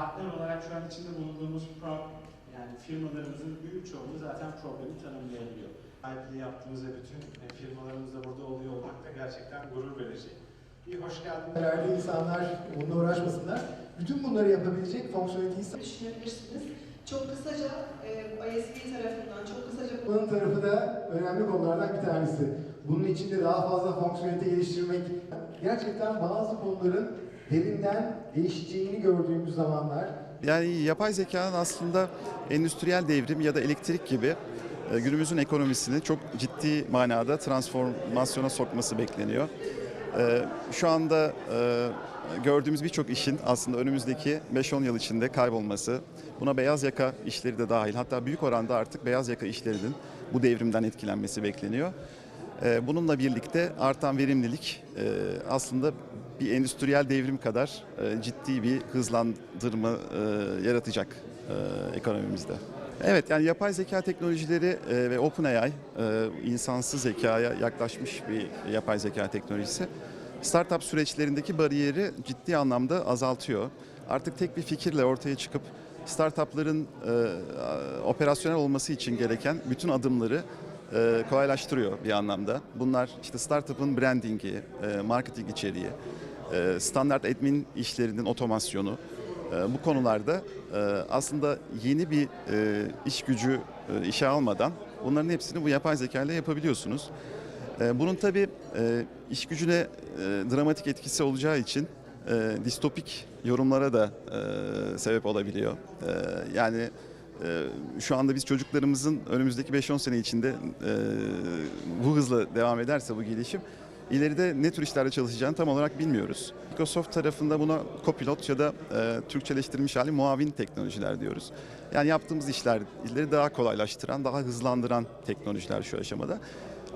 partner olarak şu an içinde bulunduğumuz pro, yani firmalarımızın büyük çoğunluğu zaten problemi tanımlayabiliyor. IP'li yaptığımız ve bütün e, firmalarımız da burada oluyor olmak da gerçekten gurur verici. Bir hoş geldiniz. Herhalde insanlar bununla uğraşmasınlar. Bütün bunları yapabilecek fonksiyoneliteyi düşünebilirsiniz. Çok kısaca e, ISV tarafından çok kısaca Bunun tarafı da önemli konulardan bir tanesi. Bunun içinde daha fazla fonksiyonelite geliştirmek, gerçekten bazı konuların derinden değişeceğini gördüğümüz zamanlar Yani yapay zekanın aslında endüstriyel devrim ya da elektrik gibi e, günümüzün ekonomisini çok ciddi manada transformasyona sokması bekleniyor. E, Şu anda e, gördüğümüz birçok işin aslında önümüzdeki 5-10 yıl içinde kaybolması, buna beyaz yaka işleri de dahil hatta büyük oranda artık beyaz yaka işlerinin bu devrimden etkilenmesi bekleniyor. Bununla birlikte artan verimlilik aslında bir endüstriyel devrim kadar e, ciddi bir hızlandırma e, yaratacak e, ekonomimizde. Evet yani yapay zeka teknolojileri ve OpenAI insansız zekaya yaklaşmış bir yapay zeka teknolojisi. Startup süreçlerindeki bariyeri ciddi anlamda azaltıyor. Artık tek bir fikirle ortaya çıkıp startupların e, operasyonel olması için gereken bütün adımları e, kolaylaştırıyor bir anlamda. Bunlar işte startup'ın brandingi, e, marketing içeriği, e, standart admin işlerinin otomasyonu. E, bu konularda e, aslında yeni bir e, iş gücü e, işe almadan bunların hepsini bu yapay zeka ile yapabiliyorsunuz. E, Bunun tabii e, iş gücüne e, dramatik etkisi olacağı için e, distopik yorumlara da e, sebep olabiliyor. E, Yani şu anda biz çocuklarımızın önümüzdeki 5-10 sene içinde e, bu hızla devam ederse bu gelişim ileride ne tür işlerde çalışacağını tam olarak bilmiyoruz. Microsoft tarafında buna copilot ya da e, Türkçeleştirilmiş hali muavin teknolojiler diyoruz. Yani yaptığımız işleri daha kolaylaştıran, daha hızlandıran teknolojiler şu aşamada.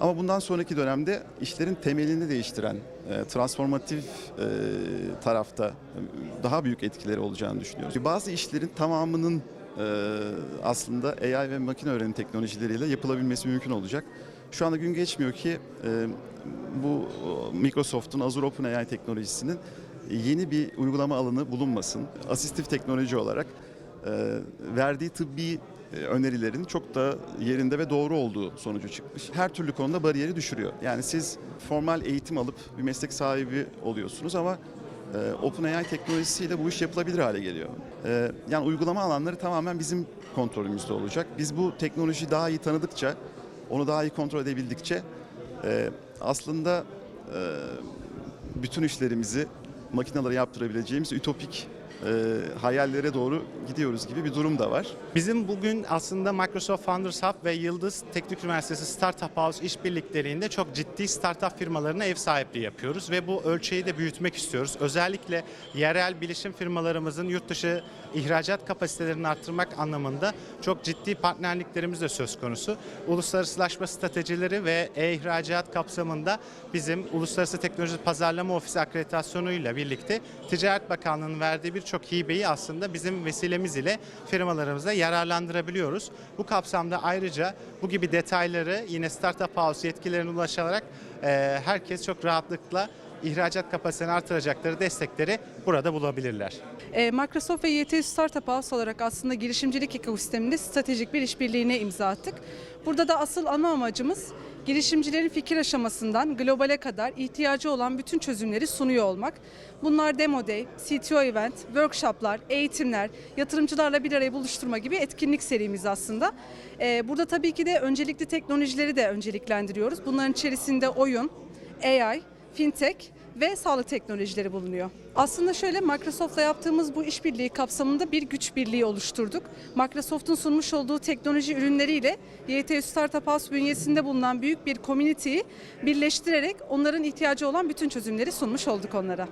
Ama bundan sonraki dönemde işlerin temelini değiştiren, e, transformatif tarafta daha büyük etkileri olacağını düşünüyoruz. Bazı işlerin tamamının aslında AI ve makine öğrenim teknolojileriyle yapılabilmesi mümkün olacak. Şu anda gün geçmiyor ki e, bu Microsoft'un Azure OpenAI teknolojisinin yeni bir uygulama alanı bulunmasın. Asistif teknoloji olarak e, verdiği tıbbi e, önerilerin çok da yerinde ve doğru olduğu sonucu çıkmış. Her türlü konuda bariyeri düşürüyor. Yani siz formal eğitim alıp bir meslek sahibi oluyorsunuz ama e, OpenAI teknolojisiyle bu iş yapılabilir hale geliyor. E, yani uygulama alanları tamamen bizim kontrolümüzde olacak. Biz bu teknolojiyi daha iyi tanıdıkça, onu daha iyi kontrol edebildikçe e, aslında e, bütün işlerimizi makinelere yaptırabileceğimiz ütopik e, hayallere doğru gidiyoruz gibi bir durum da var. Bizim bugün aslında Microsoft Founders Hub ve Yıldız Teknik Üniversitesi Startup House işbirlikleriyle çok ciddi startup firmalarına ev sahipliği yapıyoruz ve bu ölçeği de büyütmek istiyoruz. Özellikle yerel bilişim firmalarımızın yurt dışı ihracat kapasitelerini arttırmak anlamında çok ciddi partnerliklerimiz de söz konusu. Uluslararasılaşma stratejileri ve e-ihracat kapsamında bizim Uluslararası Teknoloji Pazarlama Ofisi akreditasyonuyla birlikte Ticaret Bakanlığı'nın verdiği birçok hibeyi aslında bizim vesilemiz ile firmalarımıza yararlandırabiliyoruz. Bu kapsamda ayrıca bu gibi detayları yine Startup House yetkilerine ulaşarak herkes çok rahatlıkla ihracat kapasitesini artıracakları destekleri burada bulabilirler. Ee, Microsoft ve YT Startup House olarak aslında girişimcilik ekosisteminde stratejik bir işbirliğine imza attık. Burada da asıl ana amacımız girişimcilerin fikir aşamasından globale kadar ihtiyacı olan bütün çözümleri sunuyor olmak. Bunlar Demo Day, CTO Event, workshoplar, eğitimler, yatırımcılarla bir araya buluşturma gibi etkinlik serimiz aslında. Ee, Burada tabii ki de öncelikli teknolojileri de önceliklendiriyoruz. Bunların içerisinde oyun, AI, fintech ve sağlık teknolojileri bulunuyor. Aslında şöyle Microsoft'la yaptığımız bu işbirliği kapsamında bir güç birliği oluşturduk. Microsoft'un sunmuş olduğu teknoloji ürünleriyle YT Startup House bünyesinde bulunan büyük bir community'yi birleştirerek onların ihtiyacı olan bütün çözümleri sunmuş olduk onlara.